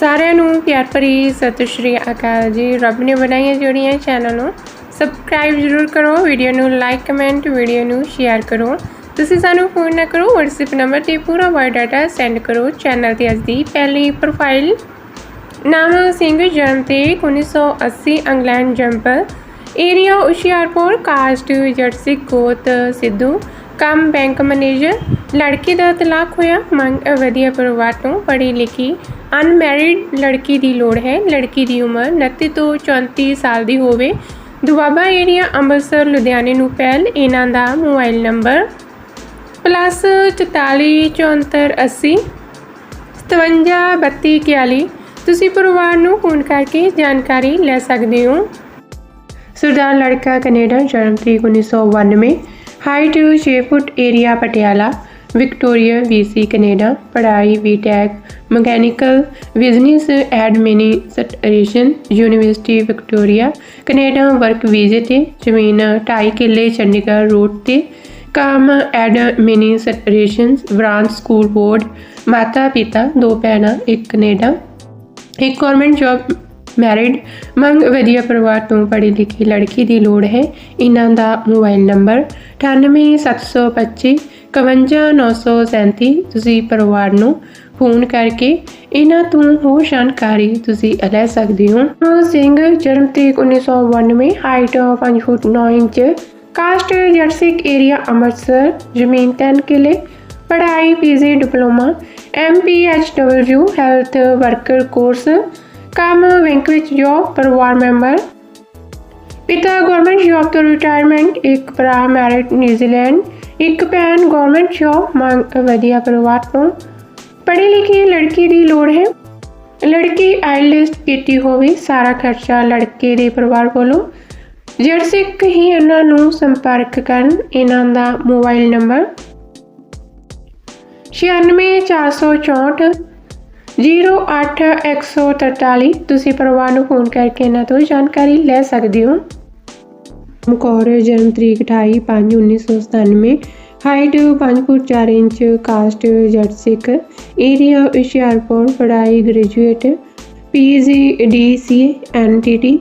ਸਾਰਿਆਂ ਨੂੰ ਪਿਆਰ ਭਰੀ ਸਤਿ ਸ਼੍ਰੀ ਅਕਾਲ ਜੀ। ਰੱਬ ਨੇ ਬਣਾਈਆਂ ਜੋੜੀਆਂ ਚੈਨਲ ਨੂੰ ਸਬਸਕ੍ਰਾਈਬ ਜ਼ਰੂਰ ਕਰੋ ਵੀਡੀਓ ਨੂੰ ਲਾਈਕ ਕਮੈਂਟ ਵੀਡੀਓ ਨੂੰ ਸ਼ੇਅਰ ਕਰੋ। ਤੁਸੀਂ ਸਾਨੂੰ ਫੋਨ ਨਾ ਕਰੋ, WhatsApp ਨੰਬਰ ਤੇ ਪੂਰਾ ਬਾਇਓਡਾਟਾ ਸੈਂਡ ਕਰੋ। ਚੈਨਲ ਤੇ ਅੱਜ ਦੀ ਪਹਿਲੀ ਪ੍ਰੋਫਾਈਲ ਨਾਮ ਸਿੰਘ, ਜਨਮ ਤੇ 1980 ਇੰਗਲੈਂਡ ਜੰਪਲ ਏਰੀਆ ਹੁਸ਼ਿਆਰਪੁਰ ਕਾਸਟ ਜਰਸੀ, ਗੋਤ, ਸਿੱਧੂ। ਕੰਮ ਬੈਂਕ ਮੈਨੇਜਰ ਲੜਕੀ ਦਾ ਤਲਾਕ ਹੋਇਆ। ਮੰਗ ਵਧੀਆ ਪਰਿਵਾਰ ਤੋਂ ਪੜ੍ਹੀ ਲਿਖੀ ਅਨਮੈਰਿਡ ਲੜਕੀ ਦੀ ਲੋੜ ਹੈ। ਲੜਕੀ ਦੀ ਉਮਰ 29 ਤੋਂ 34 ਸਾਲ ਦੀ ਹੋਵੇ। ਦੁਆਬਾ ਏਰੀਆ ਅੰਮ੍ਰਿਤਸਰ, ਲੁਧਿਆਣੇ ਨੂੰ ਪਹਿਲ। ਇਹਨਾਂ ਦਾ ਮੋਬਾਈਲ ਨੰਬਰ ਪਲੱਸ 44 74 80 57 32 41 ਤੁਸੀਂ ਪਰਿਵਾਰ ਨੂੰ ਫੋਨ ਕਰਕੇ ਜਾਣਕਾਰੀ ਲੈ ਸਕਦੇ ਹੋ। ਸਰਦਾਰ ਲੜਕਾ ਕੈਨੇਡਾ, ਜਨਮ ਤਰੀਕ 1992 height 6 foot area Patiala Victoria BC Canada ਪੜ੍ਹਾਈ B Tech mechanical business administration university Victoria Canada work ਵੀਜ਼ੇ ਤੇ ਜ਼ਮੀਨ 2.5 ਕਿੱਲੇ ਚੰਡੀਗੜ੍ਹ ਰੋਡ ਤੇ ਕੰਮ ਐਡਮਿਨਿਸਟ੍ਰੇਸ਼ਨ ਬ੍ਰਾਂਚ ਸਕੂਲ ਬੋਰਡ ਮਾਤਾ ਪਿਤਾ ਦੋ ਭੈਣਾਂ ਇੱਕ ਕੈਨੇਡਾ ਇੱਕ ਗਵਰਨਮੈਂਟ ਜੌਬ ਮੈਰਿਡ ਮੰਗ ਵਧੀਆ ਪਰਿਵਾਰ ਤੋਂ ਪੜ੍ਹੀ ਲਿਖੀ ਲੜਕੀ ਦੀ ਲੋੜ ਹੈ। ਇਹਨਾਂ ਦਾ ਮੋਬਾਈਲ ਨੰਬਰ 98725 51937 ਤੁਸੀਂ ਪਰਿਵਾਰ ਨੂੰ ਫੋਨ ਕਰਕੇ ਇਹਨਾਂ ਤੋਂ ਹੋਰ ਜਾਣਕਾਰੀ ਤੁਸੀਂ ਲੈ ਸਕਦੇ ਹੋ। ਸਿੰਘ ਜਨਮ ਤਰੀਕ 1992 ਹਾਈਟ 5 ਫੁੱਟ 9 ਇੰਚ ਕਾਸਟ ਜਰਸਿਕ ਏਰੀਆ ਅੰਮ੍ਰਿਤਸਰ, ਜ਼ਮੀਨ 10 ਕਿਲੇ, ਪੜ੍ਹਾਈ PG diploma MPHW health worker course ਕੰਮ ਬੈਂਕ ਵਿੱਚ ਜੋਬ ਪਰਿਵਾਰ ਪਿਤਾ ਗਵਰਨਮੈਂਟ ਜੌਬ ਤੋਂ ਰਿਟਾਇਰਮੈਂਟ ਇੱਕ ਭਰਾ ਮੈਰਿਡ ਨਿਊਜ਼ੀਲੈਂਡ ਇੱਕ ਭੈਣ ਗਵਰਨਮੈਂਟ ਜੌਬ ਮੰਗ ਵਧੀਆ ਪਰਿਵਾਰ ਤੋਂ ਪੜ੍ਹੀ ਲਿਖੀ ਲੜਕੀ ਦੀ ਲੋੜ ਹੈ ਲੜਕੀ ਆਈਲੈਂਡ ਕੀਤੀ ਹੋਵੇ ਸਾਰਾ ਖਰਚਾ ਲੜਕੇ ਦੇ ਪਰਿਵਾਰ ਵੱਲੋਂ ਜਰਸਿਕ ਹੀ ਇਹਨਾਂ ਨੂੰ ਸੰਪਰਕ ਕਰਨ ਇਹਨਾਂ ਦਾ ਮੋਬਾਈਲ ਨੰਬਰ 96464 08143 ਤੁਸੀਂ ਪਰਿਵਾਰ ਨੂੰ ਫੋਨ ਕਰਕੇ ਇਹਨਾਂ ਤੋਂ ਜਾਣਕਾਰੀ ਲੈ ਸਕਦੇ ਹੋ। ਮਕੌਰ ਜਨਮ ਤਰੀਕ 28 5 1997 height 5 foot 4 inch, caste Jatt ਸਿੱਖ। ਏਰੀਆ ਹੁਸ਼ਿਆਰਪੁਰ, ਪੜ੍ਹਾਈ ਗ੍ਰੈਜੂਏਟ ਪੀਜੀ ਡੀਸੀ ਐਨਟੀਟੀ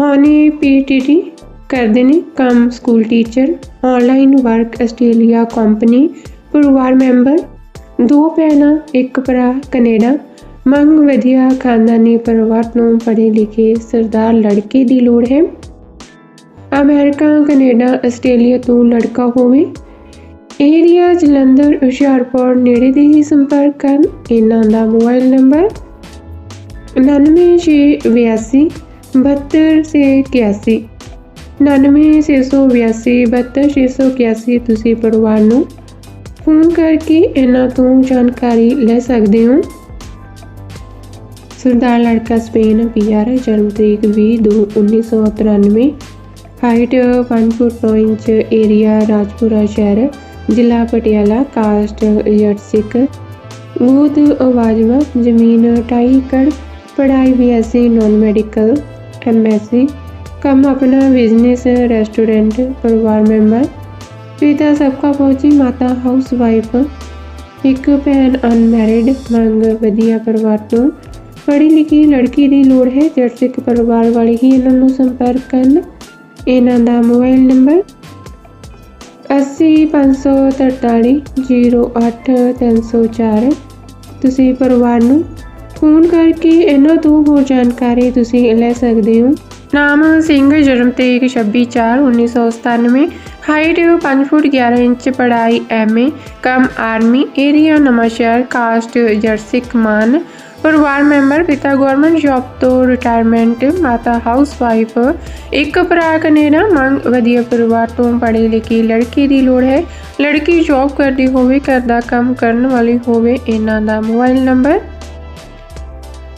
ਹਾਨੀ ਪੀਟੀਟੀ ਕਰਦੇ ਨੇ ਕੰਮ school teacher online work Australia company ਪਰਿਵਾਰ ਮੈਂਬਰ ਦੋ ਭੈਣਾਂ, ਇੱਕ ਭਰਾ, ਕੈਨੇਡਾ। ਮੰਗ ਵਧੀਆ ਖਾਨਦਾਨੀ ਪਰਿਵਾਰ ਤੋਂ ਪੜ੍ਹੇ ਲਿਖੇ ਸਰਦਾਰ ਲੜਕੇ ਦੀ ਲੋੜ ਹੈ। ਅਮਰੀਕਾ, ਕੈਨੇਡਾ, ਆਸਟ੍ਰੇਲੀਆ ਤੋਂ ਲੜਕਾ ਹੋਵੇ। ਏਰੀਆ ਜਲੰਧਰ, ਹੁਸ਼ਿਆਰਪੁਰ ਨੇੜੇ ਦੇ ਹੀ ਸੰਪਰਕ ਕਰਨ। ਇਹਨਾਂ ਦਾ ਮੋਬਾਈਲ ਨੰਬਰ 9682 7281 99682 7281 ਤੁਸੀਂ ਪਰਿਵਾਰ ਨੂੰ ਫੋਨ ਕਰਕੇ ਇਹਨਾਂ ਤੋਂ ਜਾਣਕਾਰੀ ਲੈ ਸਕਦੇ ਹੋ। ਸਰਦਾਰ ਲੜਕਾ ਸਪੇਨ ਪੀਆਰ ਜਨਮ ਤਰੀਕ 20 2 1993 height 5 foot 9 inch, area Rajpura ਸ਼ਹਿਰ, ਜ਼ਿਲ੍ਹਾ ਪਟਿਆਲਾ, ਕਾਸਟ ਜੱਟ ਸਿੱਖ। ਆਵਾਜ਼ਵਾ ਜ਼ਮੀਨ 2.5 ਏਕੜ, ਪੜ੍ਹਾਈ ਬੀਐਸਸੀ ਨਾਨ ਮੈਡੀਕਲ ਐਮਐਸਸੀ ਕੰਮ ਆਪਣਾ ਬਿਜ਼ਨਸ ਰੈਸਟੋਰੈਂਟ ਪਰਿਵਾਰ ਮੈਂਬਰ ਪਿਤਾ ਸਬਕਾ ਫੌਜੀ, ਮਾਤਾ ਹਾਊਸ ਵਾਈਫ ਇੱਕ ਭੈਣ ਅਨਮੈਰਿਡ, ਮੰਗ ਵਧੀਆ ਪਰਿਵਾਰ ਤੋਂ। ਪੜ੍ਹੀ ਲਿਖੀ ਲੜਕੀ ਦੀ ਲੋੜ ਹੈ ਜਰਸਿਕ ਪਰਿਵਾਰ ਵਾਲੇ ਹੀ ਇਹਨਾਂ ਨੂੰ ਸੰਪਰਕ ਕਰਨ। ਇਹਨਾਂ ਦਾ ਮੋਬਾਈਲ ਨੰਬਰ 80543 08304 ਤੁਸੀਂ ਪਰਿਵਾਰ ਨੂੰ ਫੋਨ ਕਰਕੇ ਇਹਨਾਂ ਤੋਂ ਹੋਰ ਜਾਣਕਾਰੀ ਤੁਸੀਂ ਲੈ ਸਕਦੇ ਹੋ। ਨਾਮ ਸਿੰਘ, ਜਨਮ ਤਰੀਕ 26/4/1997 ਹਾਈਟ 5 ਫੁੱਟ 11 ਇੰਚ ਪੜ੍ਹਾਈ ਐਮਏ ਕਮ ਆਰਮੀ ਏਰੀਆ ਨਵਾਂਸ਼ਹਿਰ ਕਾਸਟ ਜਰਸਿਕ ਮਾਨ ਪਰਿਵਾਰ ਮੈਂਬਰ ਪਿਤਾ ਗਵਰਨਮੈਂਟ ਜੌਬ ਤੋਂ ਰਿਟਾਇਰਮੈਂਟ ਮਾਤਾ ਹਾਊਸ ਵਾਈਫ ਇੱਕ ਭਰਾ ਕੈਨੇਡਾ ਮੰਗ ਵਧੀਆ ਪਰਿਵਾਰ ਤੋਂ ਪੜ੍ਹੇ ਲਿਖੀ ਲੜਕੀ ਦੀ ਲੋੜ ਹੈ ਲੜਕੀ ਜੌਬ ਕਰਦੀ ਹੋਵੇ ਘਰ ਦਾ ਕੰਮ ਕਰਨ ਵਾਲੀ ਹੋਵੇ ਇਹਨਾਂ ਦਾ ਮੋਬਾਈਲ ਨੰਬਰ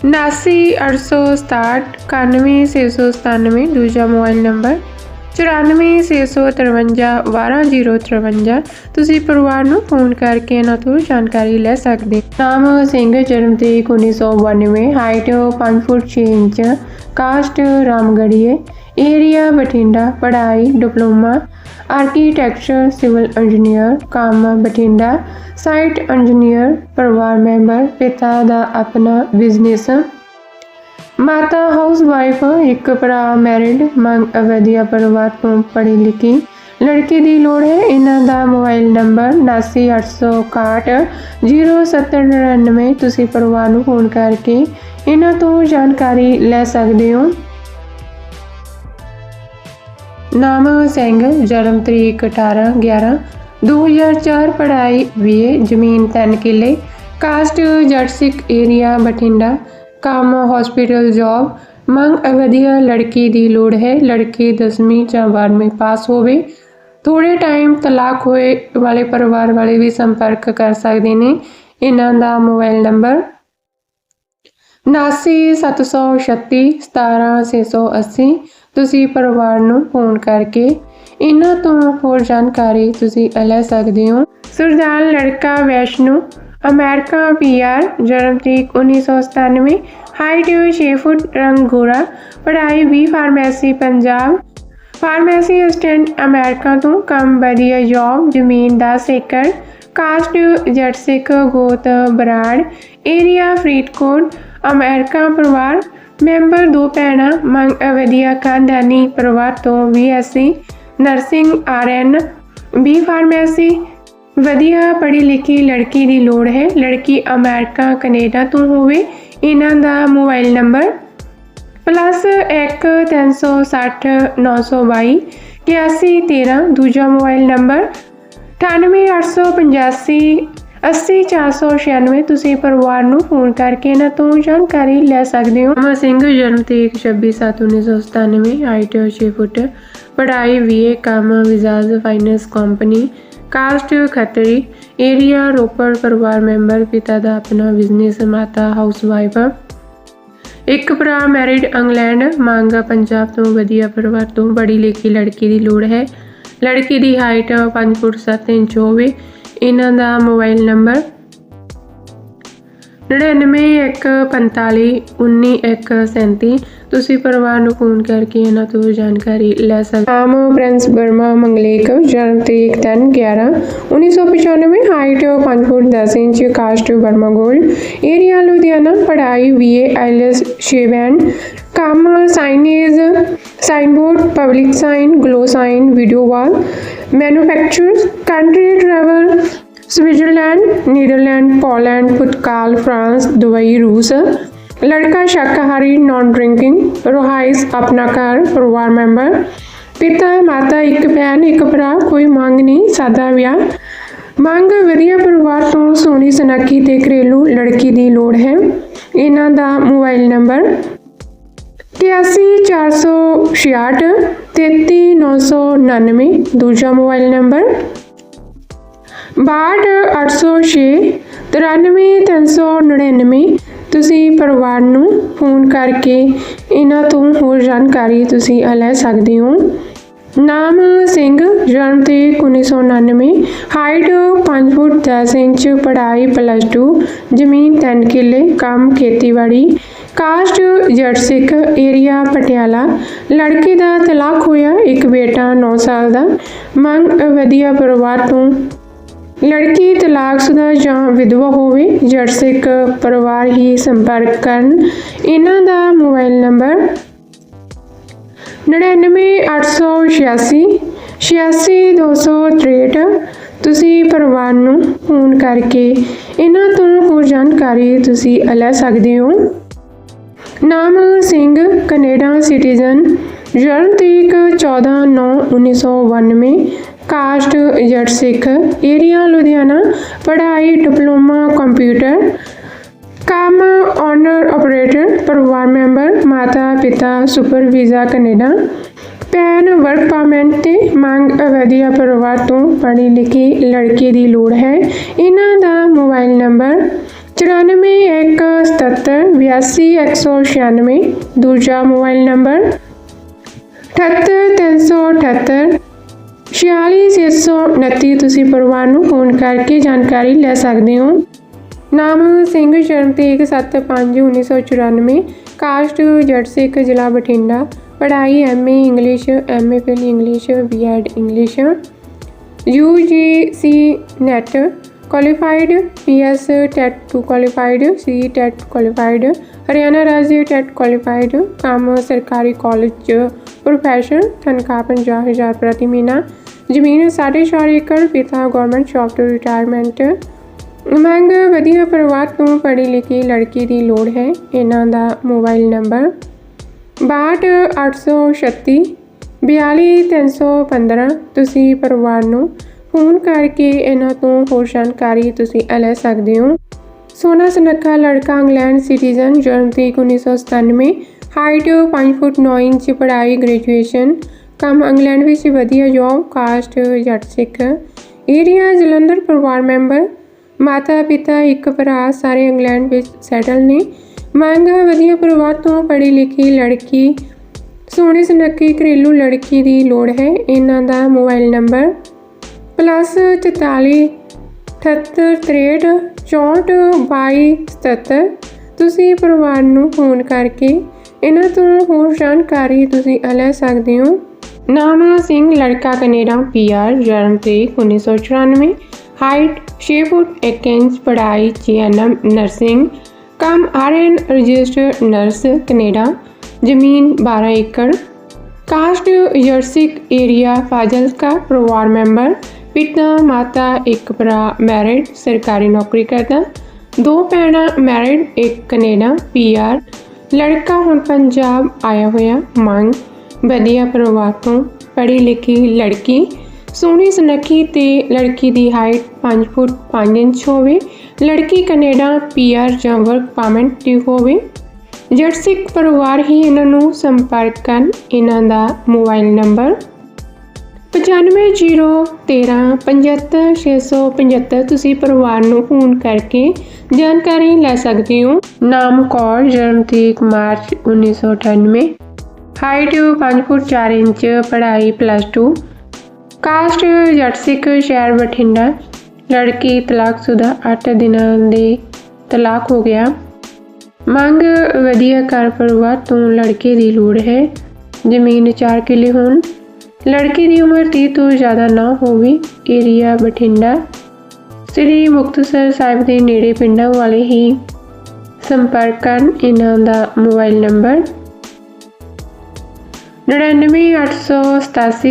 7967 91697 ਦੂਜਾ ਮੋਬਾਈਲ ਨੰਬਰ 9465 12053 ਤੁਸੀਂ ਪਰਿਵਾਰ ਨੂੰ ਫੋਨ ਕਰਕੇ ਇਹਨਾਂ ਤੋਂ ਜਾਣਕਾਰੀ ਲੈ ਸਕਦੇ ਨਾਮ ਸਿੰਘ, ਜਨਮ ਤਰੀਕ 1992 ਹਾਈਟ 5 ਫੁੱਟ 6 ਇੰਚ ਕਾਸਟ ਰਾਮਗੜੀਏ ਏਰੀਆ ਬਠਿੰਡਾ, ਪੜ੍ਹਾਈ, ਡਿਪਲੋਮਾ ਆਰਕੀਟੈਕਚਰ ਸਿਵਲ ਇੰਜੀਨੀਅਰ ਕੰਮ ਬਠਿੰਡਾ ਸਾਈਟ ਇੰਜੀਨੀਅਰ ਪਰਿਵਾਰ ਮੈਂਬਰ, ਪਿਤਾ ਦਾ ਆਪਣਾ ਬਿਜ਼ਨਸ ਮਾਤਾ ਹਾਊਸਵਾਈਫ, ਇੱਕ ਭਰਾ ਮੈਰਿਡ ਮੰਗ ਅਵਧਿਆ ਪਰਿਵਾਰ ਤੋਂ ਪੜ੍ਹੀ ਲਿਖੀ। ਲੜਕੀ ਦੀ ਲੋੜ ਹੈ, ਇਹਨਾਂ ਦਾ ਮੋਬਾਈਲ ਨੰਬਰ 7981607099 ਤੁਸੀਂ ਪਰਿਵਾਰ ਨੂੰ ਫੋਨ ਕਰਕੇ ਇਹਨਾਂ ਤੋਂ ਜਾਣਕਾਰੀ ਲੈ ਸਕਦੇ ਹੋ। ਨਾਮ ਸਿੰਘ, ਜਨਮ ਤਰੀਕ 18 11 2004 ਪੜ੍ਹਾਈ BA ਜ਼ਮੀਨ 3 ਕਿੱਲੇ, ਕਾਸਟ ਜੱਟ ਸਿੱਖ ਏਰੀਆ ਬਠਿੰਡਾ। ਕੰਮ ਹਸਪੀਟਲ ਜੌਬ। ਮੰਗ ਅਵਧੀਆ ਲੜਕੀ ਦੀ ਲੋੜ ਹੈ। ਲੜਕੀ 10ਵੀਂ ਜਾਂ 12ਵੀਂ ਪਾਸ ਹੋਵੇ। ਥੋੜੇ ਟਾਈਮ ਤਲਾਕ ਹੋਏ ਵਾਲੇ ਪਰਿਵਾਰ ਵਾਲੇ ਵੀ ਸੰਪਰਕ ਕਰ ਸਕਦੇ ਨੇ। ਇਹਨਾਂ ਦਾ ਮੋਬਾਈਲ ਨੰਬਰ 7976317680 ਤੁਸੀਂ ਪਰਿਵਾਰ ਨੂੰ ਫੋਨ ਕਰਕੇ ਇਹਨਾਂ ਤੋਂ ਹੋਰ ਜਾਣਕਾਰੀ ਤੁਸੀਂ ਲੈ ਸਕਦੇ ਹੋ। ਸੁਰਜਾਨ ਲੜਕਾ ਵੈਸ਼ਨੂ ਅਮਰੀਕਾ ਪੀਆਰ ਜਨਮ ਤਰੀਕ 1997 ਹਾਈਟ 6 ਫੁੱਟ ਰੰਗ ਗੋਰਾ ਪੜ੍ਹਾਈ B pharmacy Punjab. Pharmacy assistant America ਤੋਂ ਕੰਮ ਵਧੀਆ ਜੌਬ, ਜ਼ਮੀਨ 10 ਏਕੜ ਕਾਸਟ ਜੱਟ ਸਿੱਖ ਗੋਤ ਬਰਾੜ, ਏਰੀਆ ਫਰੀਦਕੋਟ ਅਮਰੀਕਾ ਪਰਿਵਾਰ, ਮੈਂਬਰ ਦੋ ਭੈਣਾਂ, ਮੰਗ ਵਧੀਆ ਖਾਨਦਾਨੀ ਪਰਿਵਾਰ ਤੋਂ BSc nursing RN B pharmacy ਵਧੀਆ ਪੜ੍ਹੀ ਲਿਖੀ ਲੜਕੀ ਦੀ ਲੋੜ ਹੈ। ਲੜਕੀ ਅਮਰੀਕਾ, ਕੈਨੇਡਾ ਤੋਂ ਹੋਵੇ। ਇਹਨਾਂ ਦਾ ਮੋਬਾਈਲ ਨੰਬਰ ਪਲੱਸ 1 360 922 8113 ਦੂਜਾ ਮੋਬਾਈਲ ਨੰਬਰ 98885 80496 ਤੁਸੀਂ ਪਰਿਵਾਰ ਨੂੰ ਫੋਨ ਕਰਕੇ ਇਹਨਾਂ ਤੋਂ ਜਾਣਕਾਰੀ ਲੈ ਸਕਦੇ ਹੋ। ਅਮਰ ਸਿੰਘ, ਜਨਮ ਤਰੀਕ 26/7/1997 ਹਾਈਟ 6 ਫੁੱਟ, ਪੜ੍ਹਾਈ BA ਕੰਮ, ਵਿਜ਼ਾਜ, finance company caste Khatri, area, Ropar ਪਰਿਵਾਰ ਮੈਂਬਰ, ਪਿਤਾ ਦਾ ਆਪਣਾ ਬਿਜ਼ਨਸ ਮਾਤਾ ਹਾਊਸਵਾਈਫ ਇੱਕ ਭਰਾ ਮੈਰਿਡ ਇੰਗਲੈਂਡ, ਮੰਗ ਪੰਜਾਬ ਤੋਂ ਵਧੀਆ ਪਰਿਵਾਰ ਤੋਂ ਬੜੀ ਲੇਖੀ ਲੜਕੀ ਦੀ ਲੋੜ ਹੈ। ਲੜਕੀ ਦੀ ਹਾਈਟ 5 ਫੁੱਟ 7 ਇੰਚ ਹੋਵੇ। ਇਹਨਾਂ ਦਾ ਮੋਬਾਈਲ ਨੰਬਰ 9915519137 ਤੁਸੀਂ ਪਰਿਵਾਰ ਨੂੰ ਫੋਨ ਕਰਕੇ ਇਹਨਾਂ ਤੋਂ ਜਾਣਕਾਰੀ ਲੈ ਸਕਦੇ ਨਾਮ ਪ੍ਰਿੰਸ ਬਰਮਾ ਮੰਗਲੇਕ, ਜਨਮ ਤਰੀਕ 10 11 1995 ਹਾਈਟ 5 ਫੁੱਟ 10 ਇੰਚ, ਕਾਸਟ ਬਰਮਾ ਗੋਲਡ ਏਰੀਆ ਲੁਧਿਆਣਾ, ਪੜ੍ਹਾਈ BA ਆਈਲੈਸ ਸ਼ੇਵਨ ਕੰਮ, signage sign board public sign, glow sign, video wall. Manufacturers country travel Switzerland, Netherlands, Poland ਪੁਰਤਗਾਲ ਫਰਾਂਸ, ਦੁਬਈ, ਰੂਸ। ਲੜਕਾ ਸ਼ਾਕਾਹਾਰੀ ਨਾਨ ਡਰਿੰਕਿੰਗ ਰੋਹਾਈਸ ਆਪਣਾ ਘਰ, ਪਰਿਵਾਰ ਮੈਂਬਰ। ਪਿਤਾ, ਮਾਤਾ, ਇੱਕ ਭੈਣ, ਇੱਕ ਭਰਾ, ਕੋਈ ਮੰਗ ਨਹੀਂ, ਸਾਦਾ ਵਿਆਹ। ਮੰਗ ਵਧੀਆ ਪਰਿਵਾਰ ਤੋਂ ਸੋਹਣੀ ਸੁਨੱਖੀ ਤੇ ਘਰੇਲੂ ਲੜਕੀ ਦੀ ਲੋੜ ਹੈ। ਇਹਨਾਂ ਦਾ ਮੋਬਾਈਲ ਨੰਬਰ 81466 33999 ਦੂਜਾ ਮੋਬਾਈਲ ਨੰਬਰ 62806 93399 ਤੁਸੀਂ ਪਰਿਵਾਰ ਨੂੰ ਫੋਨ ਕਰਕੇ ਇਹਨਾਂ ਤੋਂ ਹੋਰ ਜਾਣਕਾਰੀ ਤੁਸੀਂ ਲੈ ਸਕਦੇ ਹੋ। ਨਾਮ ਸਿੰਘ, ਜਨਮ ਤਰੀਕ 1999 ਹਾਈਟ 5 ਫੁੱਟ 10 ਇੰਚ, ਪੜ੍ਹਾਈ ਪਲੱਸ 2 ਜ਼ਮੀਨ 3 ਕਿੱਲੇ, ਕੰਮ ਖੇਤੀਬਾੜੀ। ਕਾਸਟ ਜੱਟ ਸਿੱਖ, ਏਰੀਆ ਪਟਿਆਲਾ। ਲੜਕੇ ਦਾ ਤਲਾਕ ਹੋਇਆ ਇੱਕ ਬੇਟਾ 9 ਸਾਲ ਦਾ। ਮੰਗ ਵਧੀਆ ਪਰਿਵਾਰ ਤੋਂ ਲੜਕੀ ਤਲਾਕਸ਼ੁਦਾ ਜਾਂ ਵਿਧਵਾ ਹੋਵੇ ਜੱਟ ਸਿੱਖ ਪਰਿਵਾਰ ਹੀ ਸੰਪਰਕ ਕਰਨ। ਇਹਨਾਂ ਦਾ ਮੋਬਾਈਲ ਨੰਬਰ 99886 86263 ਤੁਸੀਂ ਪਰਿਵਾਰ ਨੂੰ ਫੋਨ ਕਰਕੇ ਇਹਨਾਂ ਤੋਂ ਹੋਰ ਜਾਣਕਾਰੀ ਤੁਸੀਂ ਲੈ ਸਕਦੇ ਹੋ। ਨਾਮ ਸਿੰਘ, ਕੈਨੇਡਾ ਸਿਟੀਜ਼ਨ, ਜਨਮ ਤਰੀਕ 14/9/1992 ਕਾਸਟ ਜੱਟ ਸਿੱਖ, ਏਰੀਆ ਲੁਧਿਆਣਾ, ਪੜ੍ਹਾਈ, ਡਿਪਲੋਮਾ, ਕੰਪਿਊਟਰ, ਕੰਮ ਓਨਰ ਆਪਰੇਟਰ ਪਰਿਵਾਰ ਮੈਂਬਰ, ਮਾਤਾ, ਪਿਤਾ super visa Canada PAN work permit ਤੇ ਮੰਗ ਵਧੀਆ ਪਰਿਵਾਰ ਤੋਂ ਪੜ੍ਹੀ ਲਿਖੀ ਲੜਕੀ ਦੀ ਲੋੜ ਹੈ। ਇਹਨਾਂ ਦਾ ਮੋਬਾਈਲ ਨੰਬਰ 9417782196 ਦੂਜਾ ਮੋਬਾਈਲ ਨੰਬਰ 78378 46629 ਤੁਸੀਂ ਪਰਿਵਾਰ ਨੂੰ ਫੋਨ ਕਰਕੇ ਜਾਣਕਾਰੀ ਲੈ ਸਕਦੇ ਹੋ। ਨਾਮ ਸਿੰਘ ਜਨਮ ਤਰੀਕ 7/5/1994 ਕਾਸਟ ਜੱਟ ਸਿੱਖ ਜ਼ਿਲ੍ਹਾ ਬਠਿੰਡਾ। ਪੜ੍ਹਾਈ MA English MA phil English, BEd English. UGC NET, qualified PS TET two qualified, C TET qualified, Haryana ਰਾਜ ਟੈਟ ਕੁਆਲੀਫਾਈਡ, ਕੰਮ ਸਰਕਾਰੀ ਕਾਲਜ ਚ ਪ੍ਰੋਫੈਸਰ, ਤਨਖਾਹ 50000 ਪ੍ਰਤੀ ਮਹੀਨਾ। ਜ਼ਮੀਨ 4.5 ਏਕੜ, ਪਿਤਾ ਗਵਰਨਮੈਂਟ ਜੌਬ ਤੋਂ ਰਿਟਾਇਰਮੈਂਟ ਮੰਗ, ਵਧੀਆ ਪਰਿਵਾਰ ਤੋਂ ਪੜ੍ਹੀ ਲਿਖੀ ਲੜਕੀ ਦੀ ਲੋੜ ਹੈ, ਇਹਨਾਂ ਦਾ ਮੋਬਾਈਲ ਨੰਬਰ 62836 42315 ਤੁਸੀਂ ਪਰਿਵਾਰ ਨੂੰ ਫੋਨ ਕਰਕੇ ਇਹਨਾਂ ਤੋਂ ਹੋਰ ਜਾਣਕਾਰੀ ਤੁਸੀਂ ਲੈ ਸਕਦੇ ਹੋ। ਸੋਨਾ ਸੁਨੱਖਾ ਲੜਕਾ ਇੰਗਲੈਂਡ ਸਿਟੀਜ਼ਨ, ਜਨਮ ਤਰੀਕ 1997 ਹਾਈਟ 5 ਫੁੱਟ 9 ਇੰਚ, ਪੜ੍ਹਾਈ ਗ੍ਰੈਜੂਏਸ਼ਨ ਕੰਮ ਇੰਗਲੈਂਡ ਵਿੱਚ ਵਧੀਆ ਜੋਬ ਕਾਸਟ ਜੱਟ ਸਿੱਖ। ਏਰੀਆ ਜਲੰਧਰ ਪਰਿਵਾਰ ਮੈਂਬਰ, ਮਾਤਾ ਪਿਤਾ ਇੱਕ ਭਰਾ ਸਾਰੇ ਇੰਗਲੈਂਡ ਵਿੱਚ ਸੈਟਲ ਨੇ। ਮੰਗ ਵਧੀਆ ਪਰਿਵਾਰ ਤੋਂ ਪੜ੍ਹੀ ਲਿਖੀ ਲੜਕੀ, ਸੋਹਣੀ ਸੁਨੱਖੀ ਘਰੇਲੂ ਲੜਕੀ ਦੀ ਲੋੜ ਹੈ। ਇਹਨਾਂ ਦਾ ਮੋਬਾਈਲ ਨੰਬਰ ਪਲੱਸ 44 78 63 64 22 77 ਤੁਸੀਂ ਪਰਿਵਾਰ ਨੂੰ ਫੋਨ ਕਰਕੇ ਇਹਨਾਂ ਤੋਂ ਹੋਰ ਜਾਣਕਾਰੀ ਤੁਸੀਂ ਲੈ ਸਕਦੇ ਹੋ। ਨਾਮ ਸਿੰਘ, ਲੜਕਾ ਕੈਨੇਡਾ ਪੀਆਰ ਜਨਮ ਤਰੀਕ 1994 ਹਾਈਟ 6 ਫੁੱਟ 1 ਇੰਚ, ਪੜ੍ਹਾਈ ਜੀਐਨਐਮ ਨਰਸਿੰਗ। ਕੰਮ ਆਰਐਨ ਰਜਿਸਟਰਡ ਨਰਸ, ਕੈਨੇਡਾ। ਜ਼ਮੀਨ 12 ਏਕੜ। ਕਾਸਟ ਯਰਸਿਕ ਏਰੀਆ, ਫਾਜ਼ਿਲਕਾ, ਪਰਿਵਾਰ ਮੈਂਬਰ। ਪਿਤਾ, ਮਾਤਾ, ਇੱਕ ਭਰਾ, ਮੈਰਿਡ, ਸਰਕਾਰੀ ਨੌਕਰੀ ਕਰਦਾ। ਦੋ ਭੈਣਾਂ, ਮੈਰਿਡ, ਇੱਕ ਕੈਨੇਡਾ ਪੀਆਰ ਲੜਕਾ ਹੁਣ ਪੰਜਾਬ ਆਇਆ ਹੋਇਆ, ਮੰਗ। ਵਧੀਆ ਪਰਿਵਾਰ ਤੋਂ, ਪੜ੍ਹੀ ਲਿਖੀ ਲੜਕੀ, ਸੋਹਣੀ ਸੁਨੱਖੀ ਤੇ ਲੜਕੀ ਦੀ ਹਾਈਟ 5 ਫੁੱਟ 5 ਇੰਚ ਹੋਵੇ, ਲੜਕੀ ਕੈਨੇਡਾ ਪੀਆਰ ਜਾਂ ਵਰਕ ਪਰਮਿਟ ਦੀ ਹੋਵੇ। ਜੱਟ ਸਿੱਖ ਪਰਿਵਾਰ ਹੀ ਇਹਨਾਂ ਨੂੰ ਸੰਪਰਕ ਕਰਨ ਇਹਨਾਂ ਦਾ ਮੋਬਾਈਲ ਨੰਬਰ 9501375675 ਤੁਸੀਂ ਪਰਿਵਾਰ ਨੂੰ ਫੋਨ ਕਰਕੇ ਜਾਣਕਾਰੀ ਲੈ ਸਕਦੇ ਹੋ। ਨਾਮ, ਕੌਰ, ਜਨਮ ਤਰੀਕ, ਮਾਰਚ 1998 ਹਾਈਟ 5 ਫੁੱਟ 4 ਇੰਚ ਪੜ੍ਹਾਈ ਪਲੱਸ 2 ਕਾਸਟ ਜੱਟ ਸਿੱਖ ਸ਼ਹਿਰ ਬਠਿੰਡਾ। ਲੜਕੀ ਤਲਾਕਸ਼ੁਦਾ 8 ਦਿਨਾਂ ਦੇ ਤਲਾਕ ਹੋ ਗਿਆ। ਮੰਗ ਵਧੀਆ ਘਰ ਪਰਿਵਾਰ ਤੋਂ ਲੜਕੇ ਦੀ ਲੋੜ ਹੈ। ਜ਼ਮੀਨ 4 ਕਿੱਲੇ ਹੋਣ। ਲੜਕੀ ਦੀ ਉਮਰ 30 ਤੋਂ ਜ਼ਿਆਦਾ ਨਾ ਹੋਵੇ, ਏਰੀਆ ਬਠਿੰਡਾ। ਸ੍ਰੀ ਮੁਕਤਸਰ ਸਾਹਿਬ ਦੇ ਨੇੜੇ ਪਿੰਡਾਂ ਵਾਲੇ ਹੀ ਸੰਪਰਕ ਕਰਨ। ਇਹਨਾਂ ਦਾ ਮੋਬਾਈਲ ਨੰਬਰ 99887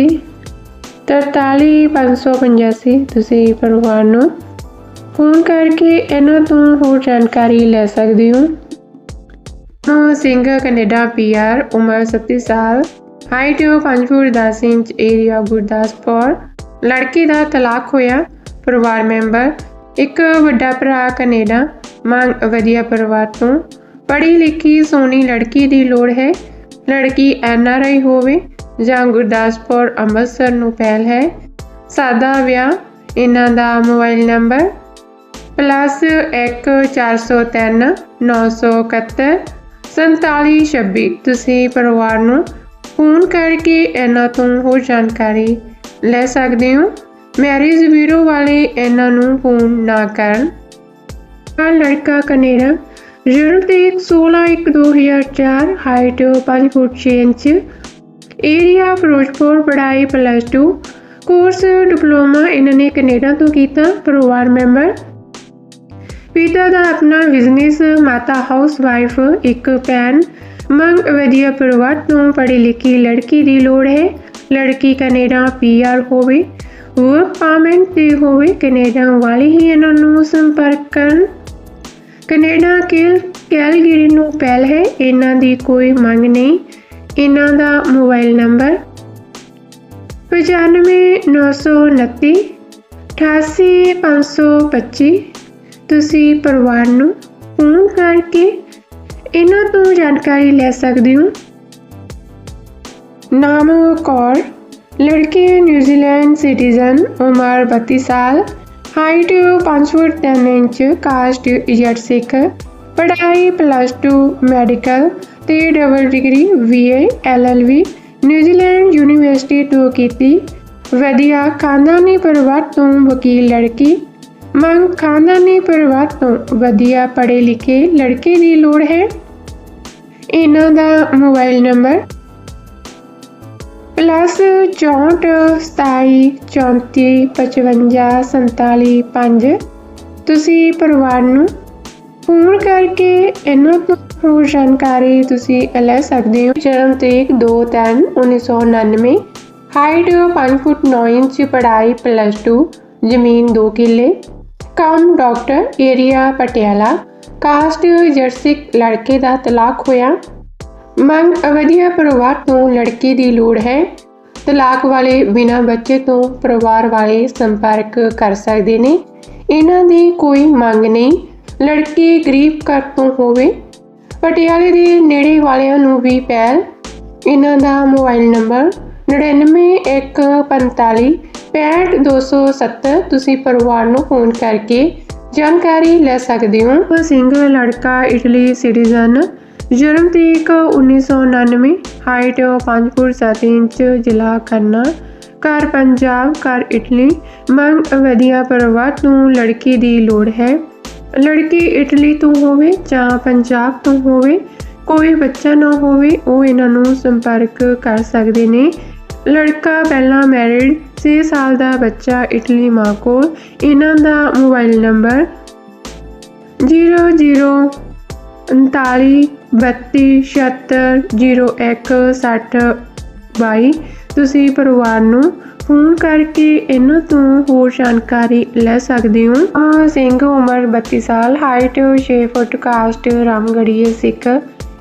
43585 ਤੁਸੀਂ ਪਰਿਵਾਰ ਨੂੰ ਫੋਨ ਕਰਕੇ ਇਹਨਾਂ ਤੋਂ ਹੋਰ ਜਾਣਕਾਰੀ ਲੈ ਸਕਦੇ ਹੋ। ਨੋ ਸਿੰਘ ਕੈਨੇਡਾ ਪੀਆਰ ਉਮਰ 37 ਸਾਲ height 5 foot 10 inch area Gurdaspur. ਲੜਕੀ ਦਾ ਤਲਾਕ ਹੋਇਆ, ਪਰਿਵਾਰ ਮੈਂਬਰ। ਇੱਕ ਵੱਡਾ ਭਰਾ ਕੈਨੇਡਾ, ਮੰਗ ਵਧੀਆ ਪਰਿਵਾਰ ਤੋਂ। ਪੜ੍ਹੀ ਲਿਖੀ ਸੋਹਣੀ ਲੜਕੀ ਦੀ ਲੋੜ ਹੈ। ਲੜਕੀ ਐਨ ਆਰ ਆਈ ਹੋਵੇ ਜਾਂ ਗੁਰਦਾਸਪੁਰ ਅੰਮ੍ਰਿਤਸਰ ਨੂੰ ਪਹਿਲ ਹੈ। ਸਾਦਾ ਵਿਆਹ, ਇਹਨਾਂ ਦਾ ਮੋਬਾਈਲ ਨੰਬਰ ਪਲੱਸ 1 403 971 4726 ਤੁਸੀਂ ਪਰਿਵਾਰ ਨੂੰ ਫੋਨ ਕਰਕੇ ਇਹਨਾਂ ਤੋਂ ਹੋਰ ਜਾਣਕਾਰੀ ਲੈ ਸਕਦੇ ਹੋ। ਮੈਰਿਜ ਵੀਰੋ ਵਾਲੇ ਇਹਨਾਂ ਨੂੰ ਫੋਨ ਨਾ ਕਰਨ। ਆ ਲੜਕਾ ਕਨੇਰਾ ਜਨਮ ਤਰੀਕ 16/1/2004 height 5 foot 6 inch, area Firozpur ਪੜ੍ਹਾਈ ਪਲੱਸ 2 ਕੋਰਸ ਡਿਪਲੋਮਾ ਇਹਨਾਂ ਨੇ ਕੈਨੇਡਾ ਤੋਂ ਕੀਤਾ, ਪਰਿਵਾਰ ਮੈਂਬਰ ਪਿਤਾ ਦਾ ਆਪਣਾ ਬਿਜ਼ਨਸ ਮਾਤਾ ਹਾਊਸ ਵਾਈਫ ਇੱਕ ਭੈਣ। ਮੰਗ ਵਧੀਆ ਪਰਿਵਾਰ ਤੋਂ ਪੜ੍ਹੀ ਲਿਖੀ ਲੜਕੀ ਦੀ ਲੋੜ ਹੈ। ਲੜਕੀ ਕੈਨੇਡਾ ਪੀਆਰ ਹੋਵੇ ਵਰਕ ਪਰਮਿਟ ਦੀ ਹੋਵੇ, ਕੈਨੇਡਾ ਵਾਲੇ ਹੀ ਇਹਨਾਂ ਨੂੰ ਸੰਪਰਕ ਕਰਨ। ਕੈਨੇਡਾ ਕੇਲ ਕੈਲਗਰੀ ਨੂੰ ਪਹਿਲ ਹੈ। ਇਹਨਾਂ ਦੀ ਕੋਈ ਮੰਗ ਨਹੀਂ। ਇਹਨਾਂ ਦਾ ਮੋਬਾਈਲ ਨੰਬਰ 95929 88525 ਤੁਸੀਂ ਪਰਿਵਾਰ ਨੂੰ ਫੋਨ ਕਰਕੇ ਇਹਨਾਂ ਤੋਂ ਜਾਣਕਾਰੀ ਲੈ ਸਕਦੇ ਹੋ। ਨਾਮ ਕੌਰ, ਲੜਕੇ ਨਿਊਜ਼ੀਲੈਂਡ ਸਿਟੀਜ਼ਨ, ਉਮਰ 32 ਸਾਲ। ਹਾਈਟ 5 ਫੁੱਟ 3 ਇੰਚ, ਕਾਸਟ ਜੱਟ ਸਿੱਖ, ਪੜ੍ਹਾਈ ਪਲੱਸ 2 ਮੈਡੀਕਲ ਤੇ double degree BA LLB New Zealand university ਤੋਂ ਕੀਤੀ। ਵਧੀਆ ਖਾਨਦਾਨੀ ਪਰਿਵਾਰ ਤੋਂ ਵਕੀਲ ਲੜਕੀ। ਮੰਗ ਖਾਨਦਾਨੀ ਪਰਿਵਾਰ ਤੋਂ ਵਧੀਆ ਪੜ੍ਹੇ ਲਿਖੇ ਲੜਕੇ ਦੀ ਲੋੜ ਹੈ। ਇਹਨਾਂ ਦਾ ਮੋਬਾਈਲ ਨੰਬਰ ਪਲੱਸ 64 27 34 55 47 5 ਤੁਸੀਂ ਪਰਿਵਾਰ ਨੂੰ ਫੋਨ ਕਰਕੇ ਇਹਨਾਂ ਤੋਂ ਹੋਰ ਜਾਣਕਾਰੀ ਤੁਸੀਂ ਲੈ ਸਕਦੇ ਹੋ। ਜਨਮ ਤਰੀਕ 2/3/1999 ਹਾਈਟ 5 ਫੁੱਟ 9 ਇੰਚ, ਪੜ੍ਹਾਈ ਪਲੱਸ 2 ਜ਼ਮੀਨ 2 ਕਿੱਲੇ। ਕੰਮ ਡਾਕਟਰ ਏਰੀਆ ਪਟਿਆਲਾ। ਕਾਸਟ ਜਰਸਿਕ ਲੜਕੇ ਦਾ ਤਲਾਕ ਹੋਇਆ। ਮੰਗ ਅਵਧੀਆ ਪਰਿਵਾਰ ਤੋਂ ਲੜਕੀ ਦੀ ਲੋੜ ਹੈ। ਤਲਾਕ ਵਾਲੇ ਬਿਨਾਂ ਬੱਚੇ ਤੋਂ ਪਰਿਵਾਰ ਵਾਲੇ ਸੰਪਰਕ ਕਰ ਸਕਦੇ ਨੇ। ਇਹਨਾਂ ਦੀ ਕੋਈ ਮੰਗ ਨਹੀਂ। ਲੜਕੀ ਗਰੀਬ ਘਰ ਤੋਂ ਹੋਵੇ। ਪਟਿਆਲੇ ਦੇ ਨੇੜੇ ਵਾਲਿਆਂ ਨੂੰ ਵੀ ਪਹਿਲ। ਇਹਨਾਂ ਦਾ ਮੋਬਾਈਲ ਨੰਬਰ 99145 65270 ਤੁਸੀਂ ਪਰਿਵਾਰ ਨੂੰ ਫੋਨ ਕਰਕੇ ਜਾਣਕਾਰੀ ਲੈ ਸਕਦੇ ਹੋ। ਸਿੰਗਲ ਲੜਕਾ, ਇਟਲੀ ਸਿਟੀਜ਼ਨ। ਜਨਮ ਤਰੀਕ 1999 ਹਾਈਟ 5 ਫੁੱਟ 7 ਇੰਚ, ਜ਼ਿਲ੍ਹਾ ਖੰਨਾ। ਘਰ ਪੰਜਾਬ, ਘਰ ਇਟਲੀ। ਮੰਗ ਵਧੀਆ ਪਰਿਵਾਰ ਨੂੰ ਲੜਕੀ ਦੀ ਲੋੜ ਹੈ। ਲੜਕੀ ਇਟਲੀ ਤੋਂ ਹੋਵੇ ਜਾਂ ਪੰਜਾਬ ਤੋਂ ਹੋਵੇ, ਕੋਈ ਬੱਚਾ ਨਾ ਹੋਵੇ, ਉਹ ਇਹਨਾਂ ਨੂੰ ਸੰਪਰਕ ਕਰ ਸਕਦੇ ਨੇ। ਲੜਕਾ ਪਹਿਲਾਂ ਮੈਰਿਡ 6 ਸਾਲ ਦਾ ਬੱਚਾ ਇਟਲੀ ਮਾਂ ਕੋਲ। ਇਹਨਾਂ ਦਾ ਮੋਬਾਈਲ ਨੰਬਰ 00 39 32 76 01 60 22 ਤੁਸੀਂ ਪਰਿਵਾਰ ਨੂੰ ਫੋਨ ਕਰਕੇ ਇਹਨਾਂ ਤੋਂ ਹੋਰ ਜਾਣਕਾਰੀ ਲੈ ਸਕਦੇ ਹੋ। ਆ ਸਿੰਘ ਉਮਰ 32 ਸਾਲ height 6 foot caste Ramgarhia Sikh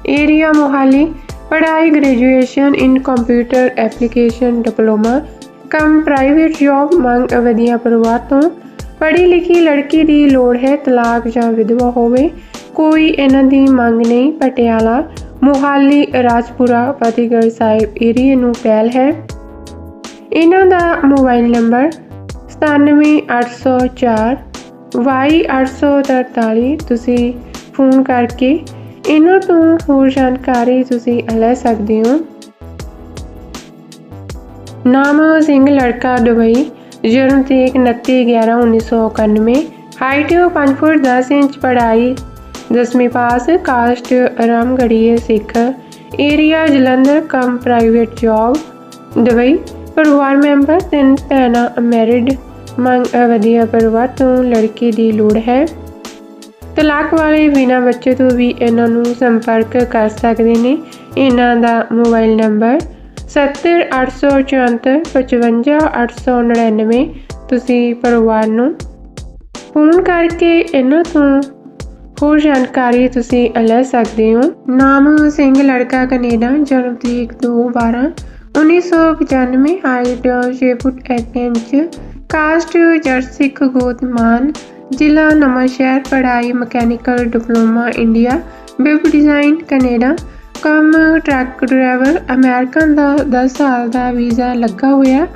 area Mohali, ਪੜ੍ਹਾਈ graduation in computer application diploma ਕੰਮ ਪ੍ਰਾਈਵੇਟ ਜੌਬ ਮੰਗ ਵਧੀਆ ਪਰਿਵਾਰ ਤੋਂ ਪੜ੍ਹੀ ਲਿਖੀ ਲੜਕੀ ਦੀ ਲੋੜ ਹੈ, ਤਲਾਕ ਜਾਂ ਵਿਧਵਾ ਹੋਵੇ। ਕੋਈ ਇਹਨਾਂ ਦੀ ਮੰਗ ਨਹੀਂ, ਪਟਿਆਲਾ, ਮੋਹਾਲੀ, ਰਾਜਪੁਰਾ, ਫਤਿਹਗੜ੍ਹ ਸਾਹਿਬ ਏਰੀਏ ਨੂੰ ਪਹਿਲ ਹੈ। ਇਹਨਾਂ ਦਾ ਮੋਬਾਈਲ ਨੰਬਰ 97804 Y843 ਤੁਸੀਂ ਫੋਨ ਕਰਕੇ ਇਹਨਾਂ ਤੋਂ ਹੋਰ ਜਾਣਕਾਰੀ ਤੁਸੀਂ ਲੈ ਸਕਦੇ ਹੋ। ਨਾਮ ਸਿੰਘ ਲੜਕਾ, ਦੁਬਈ, ਜਨਮ ਤਰੀਕ 29 11 1991 ਹਾਈਟ 5 ਫੁੱਟ 10 ਇੰਚ, ਪੜ੍ਹਾਈ ਦਸਵੀਂ pass caste Ramgarhia Sikh area Jalandhar ਕਮ ਪ੍ਰਾਈਵੇਟ ਜੌਬ ਦੁਬਈ। ਪਰਿਵਾਰ ਮੈਂਬਰ ਤਿੰਨ ਭੈਣਾਂ ਮੈਰਿਡ ਮੰਗ ਵਧੀਆ ਪਰਿਵਾਰ ਤੋਂ ਲੜਕੀ ਦੀ ਲੋੜ ਹੈ। ਤਲਾਕ ਵਾਲੇ ਬਿਨਾ ਬੱਚੇ ਤੋਂ ਵੀ ਇਹਨਾਂ ਨੂੰ ਸੰਪਰਕ ਕਰ ਸਕਦੇ ਨੇ। ਇਹਨਾਂ ਦਾ ਮੋਬਾਈਲ ਨੰਬਰ 70834 ਤੁਸੀਂ ਪਰਿਵਾਰ ਨੂੰ ਫੋਨ ਕਰਕੇ ਇਹਨਾਂ ਤੋਂ ਹੋਰ ਜਾਣਕਾਰੀ ਤੁਸੀਂ ਲੈ ਸਕਦੇ ਹੋ। ਨਾਮ ਸਿੰਘ, ਲੜਕਾ ਕੈਨੇਡਾ, ਜਨਮ ਤਰੀਕ 2 12 1995 ਹਾਈਟ 6 ਫੁੱਟ 1 ਇੰਚ, ਕਾਸਟ ਜਰਸਿਕ ਗੋਤਮਾਨ, ਜ਼ਿਲ੍ਹਾ ਨਵਾਂਸ਼ਹਿਰ, ਪੜ੍ਹਾਈ mechanical diploma India web design Canada, ਕੰਮ ਟਰੱਕ ਡਰਾਈਵਰ, ਅਮਰੀਕਨ ਦਾ 10 ਸਾਲ ਦਾ ਵੀਜ਼ਾ ਲੱਗਾ ਹੋਇਆ।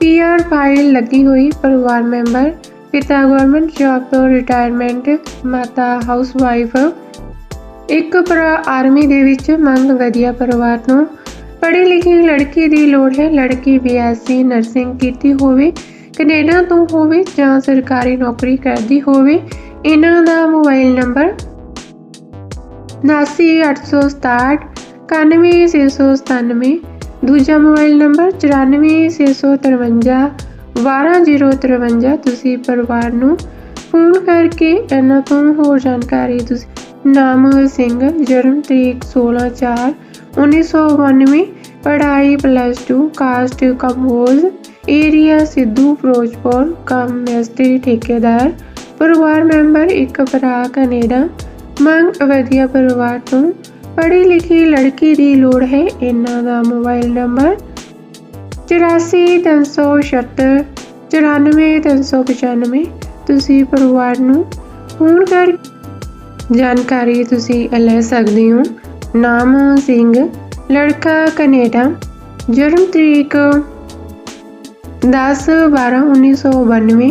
ਪੀਆਰ ਫਾਈਲ ਲੱਗੀ ਹੋਈ, ਪਰਿਵਾਰ ਮੈਂਬਰ ਪਿਤਾ ਗਵਰਨਮੈਂਟ ਜੌਬ ਤੋਂ ਰਿਟਾਇਰਮੈਂਟ ਮਾਤਾ ਹਾਊਸਵਾਈਫ ਇੱਕ ਭਰਾ ਆਰਮੀ ਦੇ ਵਿੱਚ, ਮੰਗ ਵਧੀਆ ਪਰਿਵਾਰ ਤੋਂ। ਪੜ੍ਹੀ ਲਿਖੀ ਲੜਕੀ ਦੀ ਲੋੜ ਹੈ, ਲੜਕੀ ਬੀਐਸਸੀ ਨਰਸਿੰਗ ਕੀਤੀ ਹੋਵੇ, ਕੈਨੇਡਾ ਤੋਂ ਹੋਵੇ ਜਾਂ ਸਰਕਾਰੀ ਨੌਕਰੀ ਕਰਦੀ ਹੋਵੇ, ਇਹਨਾਂ ਦਾ ਮੋਬਾਈਲ ਨੰਬਰ 99867 91697 ਦੂਜਾ ਮੋਬਾਈਲ ਨੰਬਰ 94653 12053 ਤੁਸੀਂ ਪਰਿਵਾਰ ਨੂੰ ਫੋਨ ਕਰਕੇ ਇਹਨਾਂ ਤੋਂ ਹੋਰ ਜਾਣਕਾਰੀ ਤੁਸੀਂ ਨਾਮ ਸਿੰਘ, ਜਨਮ ਤਰੀਕ 16/4/1992 ਪੜ੍ਹਾਈ plus 2 caste Kamboj area Sidhu, Firozpur, ਕੰਮ ਮਿਸਤਰੀ ਠੇਕੇਦਾਰ, ਪਰਿਵਾਰ ਮੈਂਬਰ ਇੱਕ ਭਰਾ ਕੈਨੇਡਾ, ਮੰਗ ਵਧੀਆ ਪਰਿਵਾਰ ਤੋਂ, ਪੜ੍ਹੀ ਲਿਖੀ ਲੜਕੀ ਦੀ ਲੋੜ ਹੈ, ਇਹਨਾਂ ਦਾ ਮੋਬਾਈਲ ਨੰਬਰ 84376 94395 ਤੁਸੀਂ ਪਰਿਵਾਰ ਨੂੰ ਫੋਨ ਕਰ ਜਾਣਕਾਰੀ ਤੁਸੀਂ ਲੈ ਸਕਦੇ ਹੋ। ਨਾਮ ਸਿੰਘ, ਲੜਕਾ ਕੈਨੇਡਾ, ਜਨਮ ਤਰੀਕ 10 12 1992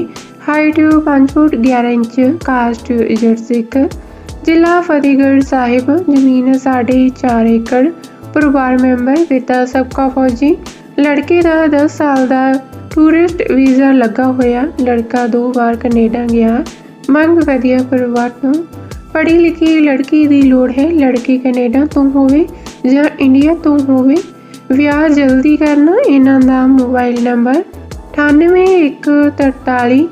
ਹਾਈਟ 5 ਫੁੱਟ 11 ਇੰਚ, ਕਾਸਟ ਜਰਸਿਕ ਜ਼ਿਲ੍ਹਾ ਫਤਿਹਗੜ੍ਹ ਸਾਹਿਬ, ਜ਼ਮੀਨ 4.5 ਏਕੜ, ਪਰਿਵਾਰ ਮੈਂਬਰ ਪਿਤਾ ਸਬਕਾ ਫੌਜੀ ਲੜਕੇ ਦਾ 10 ਸਾਲ ਦਾ ਟੂਰਿਸਟ ਵੀਜ਼ਾ ਲੱਗਾ ਹੋਇਆ। ਲੜਕਾ ਦੋ ਵਾਰ ਕੈਨੇਡਾ ਗਿਆ। ਮੰਗ ਵਧੀਆ ਪਰਿਵਾਰ ਤੋਂ। ਪੜ੍ਹੀ ਲਿਖੀ ਲੜਕੀ ਦੀ ਲੋੜ ਹੈ। ਲੜਕੀ ਕੈਨੇਡਾ ਤੋਂ ਹੋਵੇ ਜਾਂ ਇੰਡੀਆ ਤੋਂ ਹੋਵੇ। ਵਿਆਹ ਜਲਦੀ ਕਰਨਾ। ਇਹਨਾਂ ਦਾ ਮੋਬਾਈਲ ਨੰਬਰ 9814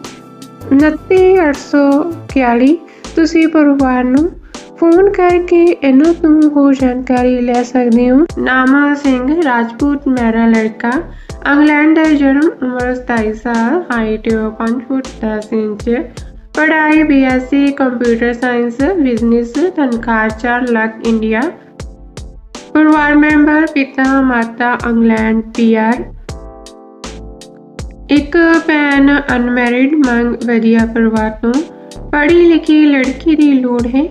29841 ਤੁਸੀਂ ਪਰਿਵਾਰ ਨੂੰ ਫੋਨ ਕਰਕੇ ਇਹਨਾਂ ਤੋਂ ਹੋਰ ਜਾਣਕਾਰੀ ਲੈ ਸਕਦੇ ਹੋ ਨਾਮਾ ਸਿੰਘ ਰਾਜਪੂਤ ਮੇਰਾ ਲੜਕਾ ਇੰਗਲੈਂਡ ਦਾ ਜਨਮ ਉਮਰ 27 ਸਾਲ ਹਾਈਟ 5 ਫੁੱਟ 10 ਇੰਚ ਪੜ੍ਹਾਈ ਬੀਐਸਸੀ ਕੰਪਿਊਟਰ ਸਾਇੰਸ ਬਿਜ਼ਨਸ ਤਨਖਾਹ 4 ਲੱਖ ਇੰਡੀਆ ਪਰਿਵਾਰ ਮੈਂਬਰ ਪਿਤਾ ਮਾਤਾ ਇੰਗਲੈਂਡ ਪੀਆਰ ਇੱਕ ਭੈਣ ਅਨਮੈਰਿਡ ਮੰਗ ਵਧੀਆ ਪਰਿਵਾਰ ਤੋਂ ਪੜ੍ਹੀ ਲਿਖੀ ਲੜਕੀ ਦੀ ਲੋੜ ਹੈ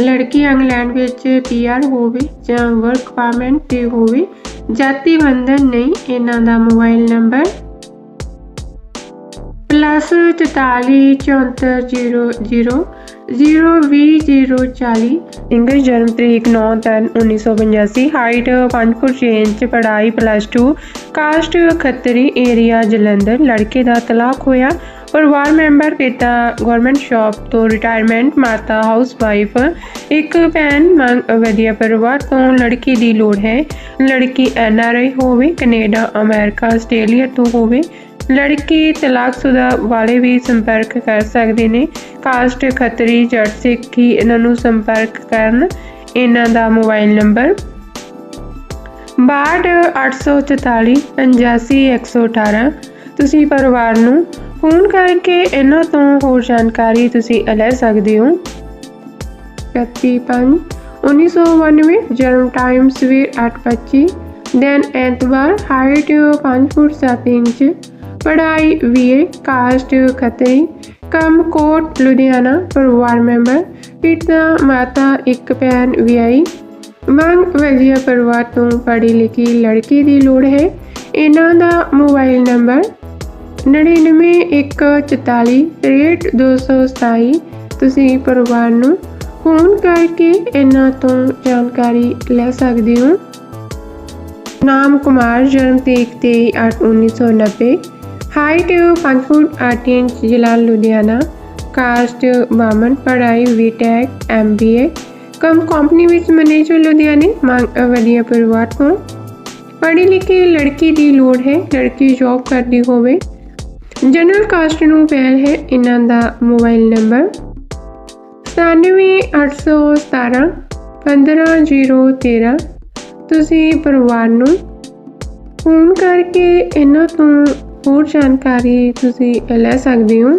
ਲੜਕੀ ਇੰਗਲੈਂਡ ਵਿੱਚ ਪੀਆਰ ਹੋਵੇ ਜਾਂ ਵਰਕ ਪਰਮਿਟ ਤੇ ਹੋਵੇ, ਜਾਤੀ ਬੰਧਨ ਨਹੀਂ, ਇਹਨਾਂ ਦਾ ਮੋਬਾਈਲ ਨੰਬਰ ਪਲੱਸ 44 7400 02040 ਇੰਗਲਿਸ਼ ਜਨਮ ਤਰੀਕ 9 ਤਿੰਨ 1985 ਹਾਈਟ 5 ਫੁੱਟ 6 ਇੰਚ, ਪੜ੍ਹਾਈ 2 ਕਾਸਟ ਖੱਤਰੀ ਏਰੀਆ ਜਲੰਧਰ। ਲੜਕੇ ਦਾ ਤਲਾਕ ਹੋਇਆ ਪਰਿਵਾਰ ਮੈਂਬਰ ਪਿਤਾ ਗਵਰਨਮੈਂਟ ਸ਼ਾਪ ਤੋਂ ਰਿਟਾਇਰਮੈਂਟ ਮਾਤਾ ਹਾਊਸ ਵਾਈਫ ਇੱਕ ਭੈਣ ਮੰਗ ਵਧੀਆ ਪਰਿਵਾਰ ਤੋਂ ਲੜਕੀ ਦੀ ਲੋੜ ਹੈ। ਲੜਕੀ ਐੱਨ ਆਰ ਆਈ ਹੋਵੇ, ਕੈਨੇਡਾ, ਅਮਰੀਕਾ, ਆਸਟ੍ਰੇਲੀਆ ਤੋਂ ਹੋਵੇ, ਲੜਕੀ ਤਲਾਕਸ਼ੁਦਾ ਵਾਲੇ ਵੀ ਸੰਪਰਕ ਕਰ ਸਕਦੇ ਨੇ। ਕਾਸਟ, ਖੱਤਰੀ, ਜੱਟ ਸਿੱਖੀ, ਇਹਨਾਂ ਨੂੰ ਸੰਪਰਕ ਕਰਨ ਇਹਨਾਂ ਦਾ ਮੋਬਾਈਲ ਨੰਬਰ 62844 85118 ਤੁਸੀਂ ਪਰਿਵਾਰ ਨੂੰ ਫੋਨ ਕਰਕੇ ਇਹਨਾਂ ਤੋਂ ਹੋਰ ਜਾਣਕਾਰੀ ਤੁਸੀਂ ਲੈ ਸਕਦੇ ਹੋ। 35 1992 ਜਨਮ ਟਾਈਮ ਸਵੇਰ 8:25 ਦਿਨ ਐਤਵਾਰ ਹਾਈਟ 5 ਫੁੱਟ 7 ਇੰਚ, ਪੜ੍ਹਾਈ ਬੀਏ ਕਾਸਟ ਖੱਤਰੀ, ਕੰਮ ਕੋਟ, ਲੁਧਿਆਣਾ, ਪਰਿਵਾਰ ਮੈਂਬਰ, ਪਿਤਾ, ਮਾਤਾ, ਇੱਕ ਭੈਣ, ਵਿਆਹੀ। ਮੰਗ ਵਧੀਆ ਪਰਿਵਾਰ ਤੋਂ ਪੜ੍ਹੀ ਲਿਖੀ ਲੜਕੀ ਦੀ ਲੋੜ ਹੈ। ਇਹਨਾਂ ਦਾ ਮੋਬਾਈਲ ਨੰਬਰ 9914463227 ਤੁਸੀਂ ਪਰਿਵਾਰ ਨੂੰ ਫੋਨ ਕਰਕੇ ਇਹਨਾਂ ਤੋਂ ਜਾਣਕਾਰੀ ਲੈ ਸਕਦੇ ਹੋ। ਨਾਮ ਕੁਮਾਰ, ਜਨਮ ਤਰੀਕ 23/8/1990 ਹਾਈਟ 5 ਫੁੱਟ 8 ਇੰਚ ਜ਼ਿਲ੍ਹਾ ਲੁਧਿਆਣਾ। ਕਾਸਟ ਬਾਮਨ ਪੜ੍ਹਾਈ ਬੀਟੈਕ ਐਮਬੀਏ ਕਮ ਕੰਪਨੀ ਵਿੱਚ ਮੈਨੇਜਰ ਲੁਧਿਆਣੇ। ਵਧੀਆ ਪਰਿਵਾਰ ਤੋਂ। ਪੜ੍ਹੀ ਲਿਖੀ ਲੜਕੀ ਦੀ ਲੋੜ ਹੈ। ਲੜਕੀ ਜੌਬ ਕਰਦੀ ਹੋਵੇ। ਜਨਰਲ ਕਾਸਟ ਨੂੰ ਪਹਿਲ ਹੈ ਇਹਨਾਂ ਦਾ ਮੋਬਾਈਲ ਨੰਬਰ। 9817 15013 ਤੁਸੀਂ ਪਰਿਵਾਰ ਨੂੰ ਫੋਨ ਕਰਕੇ ਇਹਨਾਂ ਤੋਂ ਹੋਰ ਜਾਣਕਾਰੀ ਤੁਸੀਂ ਲੈ ਸਕਦੇ ਹੋ।